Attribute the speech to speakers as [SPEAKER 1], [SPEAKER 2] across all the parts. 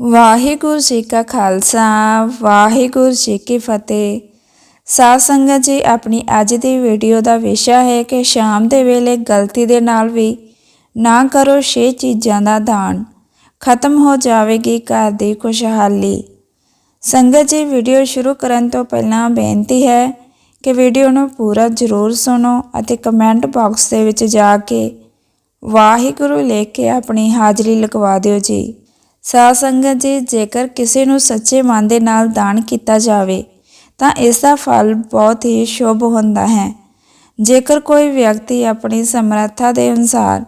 [SPEAKER 1] ਵਾਹਿਗੁਰੂ ਜੀ ਕਾ ਖਾਲਸਾ, ਵਾਹਿਗੁਰੂ ਜੀ ਕੀ ਫਤਿਹ। ਸਾਧ ਸੰਗਤ ਜੀ, ਆਪਣੀ ਅੱਜ ਦੀ ਵੀਡੀਓ ਦਾ ਵਿਸ਼ਾ ਹੈ ਕਿ ਸ਼ਾਮ ਦੇ ਵੇਲੇ ਗਲਤੀ ਦੇ ਨਾਲ ਵੀ ਨਾ ਕਰੋ ਛੇ ਚੀਜ਼ਾਂ ਦਾ ਦਾਨ, ਖਤਮ ਹੋ ਜਾਵੇਗੀ ਘਰ ਦੀ ਖੁਸ਼ਹਾਲੀ। ਸੰਗਤ ਜੀ, ਵੀਡੀਓ ਸ਼ੁਰੂ ਕਰਨ ਤੋਂ ਪਹਿਲਾਂ ਬੇਨਤੀ ਹੈ ਕਿ ਵੀਡੀਓ ਨੂੰ ਪੂਰਾ ਜ਼ਰੂਰ ਸੁਣੋ ਅਤੇ ਕਮੈਂਟ ਬਾਕਸ ਦੇ ਵਿੱਚ ਜਾ ਕੇ ਵਾਹਿਗੁਰੂ ਲਿਖ ਕੇ ਆਪਣੀ ਹਾਜ਼ਰੀ ਲਗਵਾ ਦਿਓ ਜੀ। ਸਾਧ ਸੰਗਤ ਜੀ, ਜੇਕਰ ਕਿਸੇ ਨੂੰ ਸੱਚੇ ਮਨ ਦੇ ਨਾਲ ਦਾਨ ਕੀਤਾ ਜਾਵੇ, ਤਾਂ ਇਸ ਦਾ ਫਲ ਬਹੁਤ ਹੀ ਸ਼ੁਭ ਹੁੰਦਾ ਹੈ। ਜੇਕਰ ਕੋਈ ਵਿਅਕਤੀ ਆਪਣੀ ਸਮਰੱਥਾ ਦੇ ਅਨੁਸਾਰ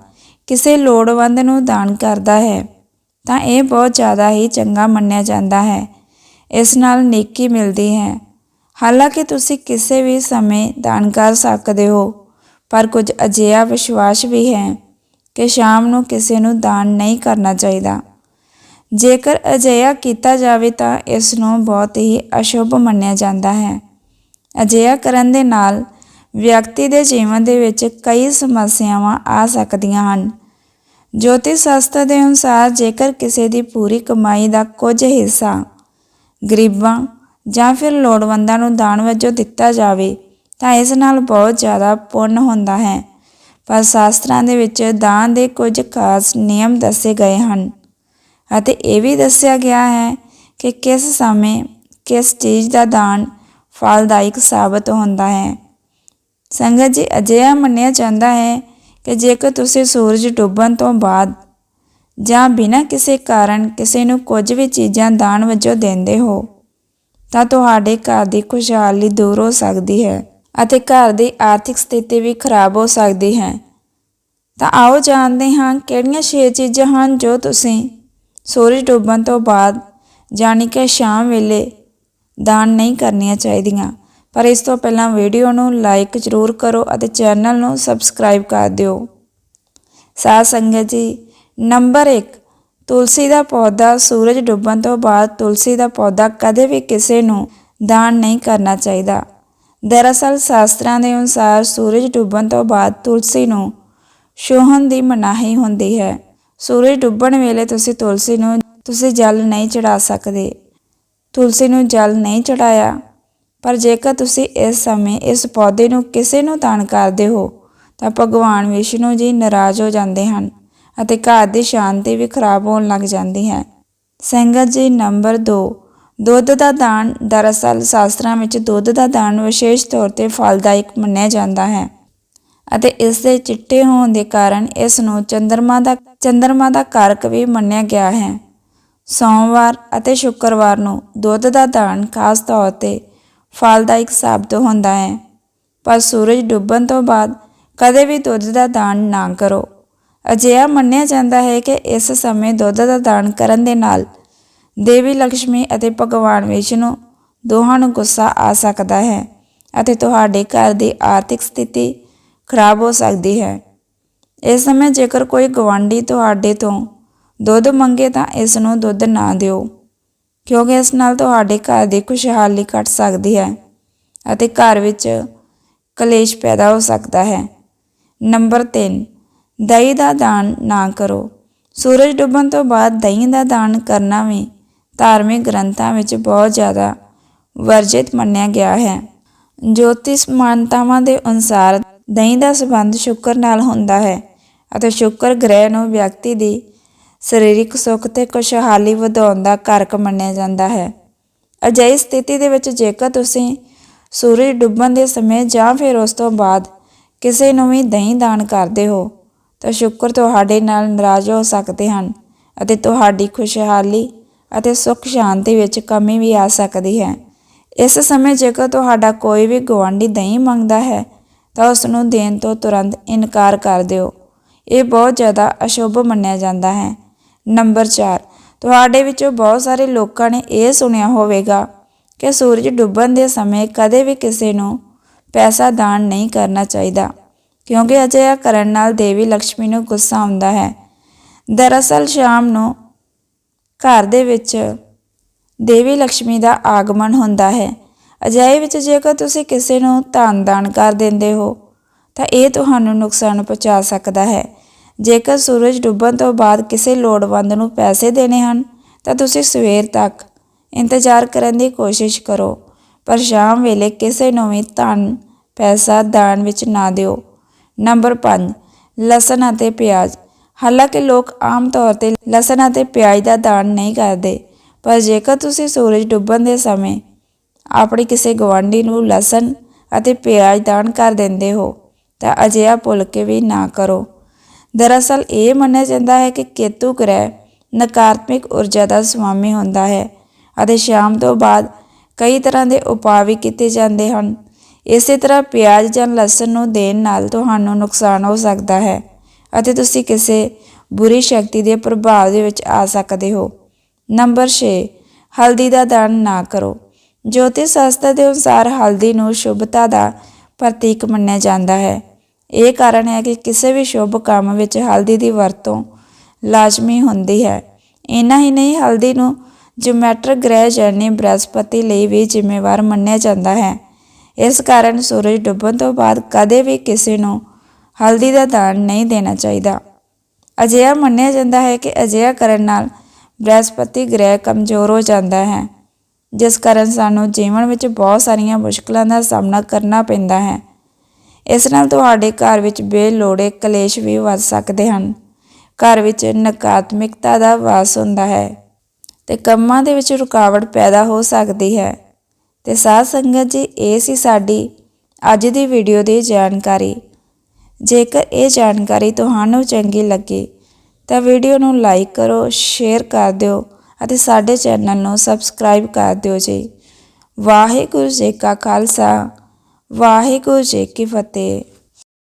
[SPEAKER 1] ਕਿਸੇ ਲੋੜਵੰਦ ਨੂੰ ਦਾਨ ਕਰਦਾ ਹੈ, ਤਾਂ ਇਹ ਬਹੁਤ ਜ਼ਿਆਦਾ ਹੀ ਚੰਗਾ ਮੰਨਿਆ ਜਾਂਦਾ ਹੈ। ਇਸ ਨਾਲ ਨੇਕੀ ਮਿਲਦੀ ਹੈ। ਹਾਲਾਂਕਿ ਤੁਸੀਂ ਕਿਸੇ ਵੀ ਸਮੇਂ ਦਾਨ ਕਰ ਸਕਦੇ ਹੋ, ਪਰ ਕੁਝ ਅਜਿਹਾ ਵਿਸ਼ਵਾਸ ਵੀ ਹੈ ਕਿ ਸ਼ਾਮ ਨੂੰ ਕਿਸੇ ਨੂੰ ਦਾਨ ਨਹੀਂ ਕਰਨਾ ਚਾਹੀਦਾ। ਜੇਕਰ ਅਜਿਹਾ ਕੀਤਾ ਜਾਵੇ ਤਾਂ ਇਸ ਨੂੰ ਬਹੁਤ ਹੀ ਅਸ਼ੁਭ ਮੰਨਿਆ ਜਾਂਦਾ ਹੈ। ਅਜਿਹਾ ਕਰਨ ਦੇ ਨਾਲ ਵਿਅਕਤੀ ਦੇ ਜੀਵਨ ਦੇ ਵਿੱਚ ਕਈ ਸਮੱਸਿਆਵਾਂ ਆ ਸਕਦੀਆਂ ਹਨ। ਜੋਤਿਸ਼ ਸ਼ਾਸਤਰ ਦੇ ਅਨੁਸਾਰ ਜੇਕਰ ਕਿਸੇ ਦੀ ਪੂਰੀ ਕਮਾਈ ਦਾ ਕੁਝ ਹਿੱਸਾ ਗਰੀਬਾਂ ਜਾਂ ਫਿਰ ਲੋੜਵੰਦਾਂ ਨੂੰ ਦਾਨ ਵਜੋਂ ਦਿੱਤਾ ਜਾਵੇ, ਤਾਂ ਇਸ ਨਾਲ ਬਹੁਤ ਜ਼ਿਆਦਾ ਪੁੰਨ ਹੁੰਦਾ ਹੈ। ਪਰ ਸ਼ਾਸਤਰਾਂ ਦੇ ਵਿੱਚ ਦਾਨ ਦੇ ਕੁਝ ਖਾਸ ਨਿਯਮ ਦੱਸੇ ਗਏ ਹਨ। ਅਤੇ ਇਹ ਵੀ ਦੱਸਿਆ ਗਿਆ ਹੈ ਕਿ ਕਿਸ ਸਮੇਂ ਕਿਸ ਚੀਜ਼ ਦਾ ਦਾਨ ਫਲਦਾਇਕ ਸਾਬਤ ਹੁੰਦਾ ਹੈ। ਸੰਗਤ ਜੀ, ਅਜਿਹਾ ਮੰਨਿਆ ਜਾਂਦਾ ਹੈ ਕਿ ਜੇਕਰ ਤੁਸੀਂ ਸੂਰਜ ਡੁੱਬਣ ਤੋਂ ਬਾਅਦ ਜਾਂ ਬਿਨਾਂ ਕਿਸੇ ਕਾਰਨ ਕਿਸੇ ਨੂੰ ਕੁਝ ਵੀ ਚੀਜ਼ਾਂ ਦਾਨ ਵਜੋਂ ਦਿੰਦੇ ਹੋ, ਤਾਂ ਤੁਹਾਡੇ ਘਰ ਦੀ ਖੁਸ਼ਹਾਲੀ ਦੂਰ ਹੋ ਸਕਦੀ ਹੈ ਅਤੇ ਘਰ ਦੀ ਆਰਥਿਕ ਸਥਿਤੀ ਵੀ ਖਰਾਬ ਹੋ ਸਕਦੀ ਹੈ। ਤਾਂ ਆਓ ਜਾਣਦੇ ਹਾਂ ਕਿਹੜੀਆਂ ਛੇ ਚੀਜ਼ਾਂ ਹਨ ਜੋ ਤੁਸੀਂ ਸੂਰਜ ਡੁੱਬਣ ਤੋਂ ਬਾਅਦ ਯਾਨੀ ਕਿ ਸ਼ਾਮ ਵੇਲੇ ਦਾਨ ਨਹੀਂ ਕਰਨੀਆਂ ਚਾਹੀਦੀਆਂ। ਪਰ ਇਸ ਤੋਂ ਪਹਿਲਾਂ ਵੀਡੀਓ ਨੂੰ ਲਾਈਕ ਜ਼ਰੂਰ ਕਰੋ ਅਤੇ ਚੈਨਲ ਨੂੰ ਸਬਸਕ੍ਰਾਈਬ ਕਰ ਦਿਓ। ਸਾਧ ਸੰਗਤ ਜੀ, ਨੰਬਰ 1 ਤੁਲਸੀ ਦਾ ਪੌਦਾ ਸੂਰਜ ਡੁੱਬਣ ਤੋਂ ਬਾਅਦ ਤੁਲਸੀ ਦਾ ਪੌਦਾ ਕਦੇ ਵੀ ਕਿਸੇ ਨੂੰ ਦਾਨ ਨਹੀਂ ਕਰਨਾ ਚਾਹੀਦਾ। ਦਰਅਸਲ ਸ਼ਾਸਤਰਾਂ ਦੇ ਅਨੁਸਾਰ ਸੂਰਜ ਡੁੱਬਣ ਤੋਂ ਬਾਅਦ ਤੁਲਸੀ ਨੂੰ ਛੂਹਣ ਦੀ ਮਨਾਹੀ ਹੁੰਦੀ ਹੈ। ਸੂਰਜ ਡੁੱਬਣ ਵੇਲੇ ਤੁਸੀਂ ਤੁਲਸੀ ਨੂੰ, ਤੁਸੀਂ ਜਲ ਨਹੀਂ ਚੜਾ ਸਕਦੇ। ਤੁਲਸੀ ਨੂੰ ਜਲ ਨਹੀਂ ਚੜਾਇਆ। ਪਰ ਜੇਕਰ ਤੁਸੀਂ ਇਸ ਸਮੇਂ ਇਸ ਪੌਦੇ ਨੂੰ ਕਿਸੇ ਨੂੰ ਦਾਨ ਕਰਦੇ ਹੋ, ਤਾਂ ਭਗਵਾਨ ਵਿਸ਼ਨੂੰ ਜੀ ਨਾਰਾਜ਼ ਹੋ ਜਾਂਦੇ ਹਨ ਅਤੇ ਘਰ ਦੀ ਸ਼ਾਂਤੀ ਵੀ ਖਰਾਬ ਹੋਣ ਲੱਗ ਜਾਂਦੀ ਹੈ। ਸੰਗਤ ਜੀ ਨੰਬਰ 2 ਦੁੱਧ ਦਾ ਦਾਨ ਦਰਅਸਲ ਸ਼ਾਸਤਰਾਂ ਵਿੱਚ ਦੁੱਧ ਦਾ ਦਾਨ ਵਿਸ਼ੇਸ਼ ਤੌਰ ਤੇ ਫਲਦਾਇਕ ਮੰਨਿਆ ਜਾਂਦਾ ਹੈ। ਅਤੇ ਇਸ ਦੇ ਚਿੱਟੇ ਹੋਣ ਦੇ ਕਾਰਨ ਇਸ ਨੂੰ ਚੰਦਰਮਾ ਦਾ ਚੰਦਰਮਾ ਦਾ ਕਾਰਕ ਵੀ ਮੰਨਿਆ ਗਿਆ ਹੈ। ਸੋਮਵਾਰ ਅਤੇ ਸ਼ੁੱਕਰਵਾਰ ਨੂੰ ਦੁੱਧ ਦਾ ਦਾਨ ਖਾਸ ਤੌਰ ਤੇ ਫਲਦਾਇਕ ਸਾਬਤ ਹੁੰਦਾ ਹੈ। ਪਰ ਸੂਰਜ ਡੁੱਬਣ ਤੋਂ ਬਾਅਦ ਕਦੇ ਵੀ ਦੁੱਧ ਦਾ ਦਾਨ ਨਾ ਕਰੋ। ਅਜਿਹਾ ਮੰਨਿਆ ਜਾਂਦਾ ਹੈ ਕਿ ਇਸ ਸਮੇਂ ਦੁੱਧ ਦਾ ਦਾਨ ਕਰਨ ਦੇ ਨਾਲ ਦੇਵੀ ਲక్ష్ਮੀ ਅਤੇ ਭਗਵਾਨ ਵਿਸ਼ਨੂੰ ਦੋਹਾਂ ਨੂੰ ਗੁੱਸਾ ਆ ਸਕਦਾ ਹੈ ਅਤੇ ਤੁਹਾਡੇ ਘਰ ਦੀ ਆਰਥਿਕ ਸਥਿਤੀ ਖਰਾਬ ਹੋ ਸਕਦੀ ਹੈ। ਇਸ ਸਮੇਂ ਜੇਕਰ ਕੋਈ ਗਵਾਂਢੀ ਤੁਹਾਡੇ ਤੋਂ ਦੁੱਧ ਮੰਗੇ ਤਾਂ ਇਸ ਨੂੰ ਦੁੱਧ ਨਾ ਦਿਓ, ਕਿਉਂਕਿ ਇਸ ਨਾਲ ਤੁਹਾਡੇ ਘਰ ਦੀ ਖੁਸ਼ਹਾਲੀ ਘਟ ਸਕਦੀ ਹੈ ਅਤੇ ਘਰ ਵਿੱਚ ਕਲੇਸ਼ ਪੈਦਾ ਹੋ ਸਕਦਾ ਹੈ। ਨੰਬਰ 3 ਦਹੀਂ ਦਾ ਦਾਨ ਨਾ ਕਰੋ। ਸੂਰਜ ਡੁੱਬਣ ਤੋਂ ਬਾਅਦ ਦਹੀਂ ਦਾ ਦਾਨ ਕਰਨਾ ਵੀ ਧਾਰਮਿਕ ਗ੍ਰੰਥਾਂ ਵਿੱਚ ਬਹੁਤ ਜ਼ਿਆਦਾ ਵਰਜਿਤ ਮੰਨਿਆ ਗਿਆ ਹੈ। ਜੋਤਿਸ਼ ਮਾਨਤਾਵਾਂ ਦੇ ਅਨੁਸਾਰ ਦਹੀਂ ਦਾ ਸੰਬੰਧ ਸ਼ੁੱਕਰ ਨਾਲ ਹੁੰਦਾ ਹੈ ਅਤੇ ਸ਼ੁੱਕਰ ਗ੍ਰਹਿ ਨੂੰ ਵਿਅਕਤੀ ਦੀ ਸਰੀਰਕ ਸੁੱਖ ਤੇ ਖੁਸ਼ਹਾਲੀ ਵਧਾਉਣ ਦਾ ਕਾਰਕ ਮੰਨਿਆ ਜਾਂਦਾ ਹੈ। ਅਜਿਹੀ ਸਥਿਤੀ ਦੇ ਵਿੱਚ ਜੇਕਰ ਤੁਸੀਂ ਸੂਰਜ ਡੁੱਬਣ ਦੇ ਸਮੇਂ ਜਾਂ ਫਿਰ ਉਸ ਤੋਂ ਬਾਅਦ ਕਿਸੇ ਨੂੰ ਵੀ ਦਹੀਂ ਦਾਨ ਕਰਦੇ ਹੋ, ਤਾਂ ਸ਼ੁੱਕਰ ਤੁਹਾਡੇ ਨਾਲ ਨਾਰਾਜ਼ ਹੋ ਸਕਦੇ ਹਨ ਅਤੇ ਤੁਹਾਡੀ ਖੁਸ਼ਹਾਲੀ ਅਤੇ ਸੁੱਖ ਸ਼ਾਂਤੀ ਵਿੱਚ ਕਮੀ ਵੀ ਆ ਸਕਦੀ ਹੈ। ਇਸ ਸਮੇਂ ਜੇਕਰ ਤੁਹਾਡਾ ਕੋਈ ਵੀ ਗਵਾਂਢੀ ਦਹੀਂ ਮੰਗਦਾ ਹੈ ਤਾਂ ਉਸ ਨੂੰ ਦੇਣ ਤੋਂ ਤੁਰੰਤ ਇਨਕਾਰ ਕਰ ਦਿਓ। ਇਹ ਬਹੁਤ ਜ਼ਿਆਦਾ ਅਸ਼ੁਭ ਮੰਨਿਆ ਜਾਂਦਾ ਹੈ। ਨੰਬਰ 4 ਤੁਹਾਡੇ ਵਿੱਚੋਂ ਬਹੁਤ ਸਾਰੇ ਲੋਕਾਂ ਨੇ ਇਹ ਸੁਣਿਆ ਹੋਵੇਗਾ ਕਿ ਸੂਰਜ ਡੁੱਬਣ ਦੇ ਸਮੇਂ ਕਦੇ ਵੀ ਕਿਸੇ ਨੂੰ ਪੈਸਾ ਦਾਨ ਨਹੀਂ ਕਰਨਾ ਚਾਹੀਦਾ, ਕਿਉਂਕਿ ਅਜਿਹਾ ਕਰਨ ਨਾਲ ਦੇਵੀ ਲక్ష్ਮੀ ਨੂੰ ਗੁੱਸਾ ਆਉਂਦਾ ਹੈ। ਦਰਅਸਲ ਸ਼ਾਮ ਨੂੰ ਘਰ ਦੇ ਵਿੱਚ ਦੇਵੀ ਲక్ష్ਮੀ ਦਾ ਆਗਮਨ ਹੁੰਦਾ ਹੈ। ਅਜਿਹੇ ਵਿੱਚ ਜੇਕਰ ਤੁਸੀਂ ਕਿਸੇ ਨੂੰ ਧਨ ਦਾਨ ਕਰ ਦਿੰਦੇ ਹੋ, ਤਾਂ ਇਹ ਤੁਹਾਨੂੰ ਨੁਕਸਾਨ ਪਹੁੰਚਾ ਸਕਦਾ ਹੈ। ਜੇਕਰ ਸੂਰਜ ਡੁੱਬਣ ਤੋਂ ਬਾਅਦ ਕਿਸੇ ਲੋੜਵੰਦ ਨੂੰ ਪੈਸੇ ਦੇਣੇ ਹਨ, ਤਾਂ ਤੁਸੀਂ ਸਵੇਰ ਤੱਕ ਇੰਤਜ਼ਾਰ ਕਰਨ ਦੀ ਕੋਸ਼ਿਸ਼ ਕਰੋ, ਪਰ ਸ਼ਾਮ ਵੇਲੇ ਕਿਸੇ ਨੂੰ ਵੀ ਧਨ, ਪੈਸਾ ਦਾਨ ਵਿੱਚ ਨਾ ਦਿਓ। ਨੰਬਰ 5 ਲਸਣ ਅਤੇ ਪਿਆਜ਼। ਹਾਲਾਂਕਿ ਲੋਕ ਆਮ ਤੌਰ ਤੇ ਲਸਣ ਅਤੇ ਪਿਆਜ਼ ਦਾ ਦਾਨ ਨਹੀਂ ਕਰਦੇ, ਪਰ ਜੇਕਰ ਤੁਸੀਂ ਸੂਰਜ ਡੁੱਬਣ ਦੇ ਸਮੇਂ ਆਪਣੀ ਕਿਸੇ ਗਵਾਂਢੀ ਨੂੰ ਲਸਣ ਅਤੇ ਪਿਆਜ਼ ਦਾਨ ਕਰ ਦਿੰਦੇ ਹੋ, ਤਾਂ ਅਜਿਹਾ ਭੁੱਲ ਕੇ ਵੀ ਨਾ ਕਰੋ। ਦਰਅਸਲ ਇਹ ਮੰਨਿਆ ਜਾਂਦਾ ਹੈ ਕਿ ਕੇਤੂ ਗ੍ਰਹਿ ਨਕਾਰਾਤਮਕ ਊਰਜਾ ਦਾ ਸੁਆਮੀ ਹੁੰਦਾ ਹੈ ਅਤੇ ਸ਼ਾਮ ਤੋਂ ਬਾਅਦ ਕਈ ਤਰ੍ਹਾਂ ਦੇ ਉਪਾਅ ਵੀ ਕੀਤੇ ਜਾਂਦੇ ਹਨ। ਇਸੇ ਤਰ੍ਹਾਂ ਪਿਆਜ਼ ਜਾਂ ਲਸਣ ਨੂੰ ਦੇਣ ਨਾਲ ਤੁਹਾਨੂੰ ਨੁਕਸਾਨ ਹੋ ਸਕਦਾ ਹੈ ਅਤੇ ਤੁਸੀਂ ਕਿਸੇ ਬੁਰੀ ਸ਼ਕਤੀ ਦੇ ਪ੍ਰਭਾਵ ਦੇ ਵਿੱਚ ਆ ਸਕਦੇ ਹੋ। ਨੰਬਰ 6 ਹਲਦੀ ਦਾ ਦਾਨ ਨਾ ਕਰੋ। ਜੋਤਿਸ਼ ਸ਼ਾਸਤਰ ਦੇ ਅਨੁਸਾਰ ਹਲਦੀ ਨੂੰ ਸ਼ੁਭਤਾ ਦਾ ਪ੍ਰਤੀਕ ਮੰਨਿਆ ਜਾਂਦਾ ਹੈ। ਇਹ ਕਾਰਨ ਹੈ ਕਿ ਕਿਸੇ ਵੀ ਸ਼ੁਭ ਕੰਮ ਵਿੱਚ ਹਲਦੀ ਦੀ ਵਰਤੋਂ ਲਾਜ਼ਮੀ ਹੁੰਦੀ ਹੈ। ਇੰਨਾ ਹੀ ਨਹੀਂ, ਹਲਦੀ ਨੂੰ ਜਿਓਮੈਟਰ ਗ੍ਰਹਿ ਜਾਨੀ ਬ੍ਰਹਸਪਤੀ ਲਈ ਵੀ ਜ਼ਿੰਮੇਵਾਰ ਮੰਨਿਆ ਜਾਂਦਾ ਹੈ। ਇਸ ਕਾਰਨ ਸੂਰਜ ਡੁੱਬਣ ਤੋਂ ਬਾਅਦ ਕਦੇ ਵੀ ਕਿਸੇ ਨੂੰ ਹਲਦੀ ਦਾ ਦਾਨ ਨਹੀਂ ਦੇਣਾ ਚਾਹੀਦਾ। ਅਜਿਹਾ ਮੰਨਿਆ ਜਾਂਦਾ ਹੈ ਕਿ ਅਜਿਹਾ ਕਰਨ ਨਾਲ ਬ੍ਰਹਸਪਤੀ ਗ੍ਰਹਿ ਕਮਜ਼ੋਰ ਹੋ ਜਾਂਦਾ ਹੈ। ਜਿਸ ਕਾਰਨ ਸਾਨੂੰ ਜੀਵਨ ਵਿੱਚ ਬਹੁਤ ਸਾਰੀਆਂ ਮੁਸ਼ਕਲਾਂ ਦਾ ਸਾਹਮਣਾ ਕਰਨਾ ਪੈਂਦਾ ਹੈ। ਇਸ ਨਾਲ ਤੁਹਾਡੇ ਘਰ ਵਿੱਚ ਬੇਲੋੜੇ ਕਲੇਸ਼ ਵੀ ਵੱਧ ਸਕਦੇ ਹਨ। ਘਰ ਵਿੱਚ ਨਕਾਰਾਤਮਕਤਾ ਦਾ ਵਾਸ ਹੁੰਦਾ ਹੈ ਤੇ ਕੰਮਾਂ ਦੇ ਵਿੱਚ ਰੁਕਾਵਟ ਪੈਦਾ ਹੋ ਸਕਦੀ ਹੈ। ਤੇ ਸਾਧ ਸੰਗਤ ਜੀ, ਇਹ ਸੀ ਸਾਡੀ ਅੱਜ ਦੀ ਵੀਡੀਓ ਦੀ ਜਾਣਕਾਰੀ। ਜੇਕਰ ਇਹ ਜਾਣਕਾਰੀ ਤੁਹਾਨੂੰ ਚੰਗੀ ਲੱਗੀ ਤਾਂ ਵੀਡੀਓ ਨੂੰ ਲਾਈਕ ਕਰੋ, ਸ਼ੇਅਰ ਕਰ ਦਿਓ ਅਤੇ ਸਾਡੇ ਚੈਨਲ ਨੂੰ ਸਬਸਕ੍ਰਾਈਬ ਕਰ ਦਿਓ ਜੀ। ਵਾਹਿਗੁਰੂ ਜੀ ਕਾ ਖਾਲਸਾ, ਵਾਹਿਗੁਰੂ ਜੀ ਕੀ ਫਤਿਹ।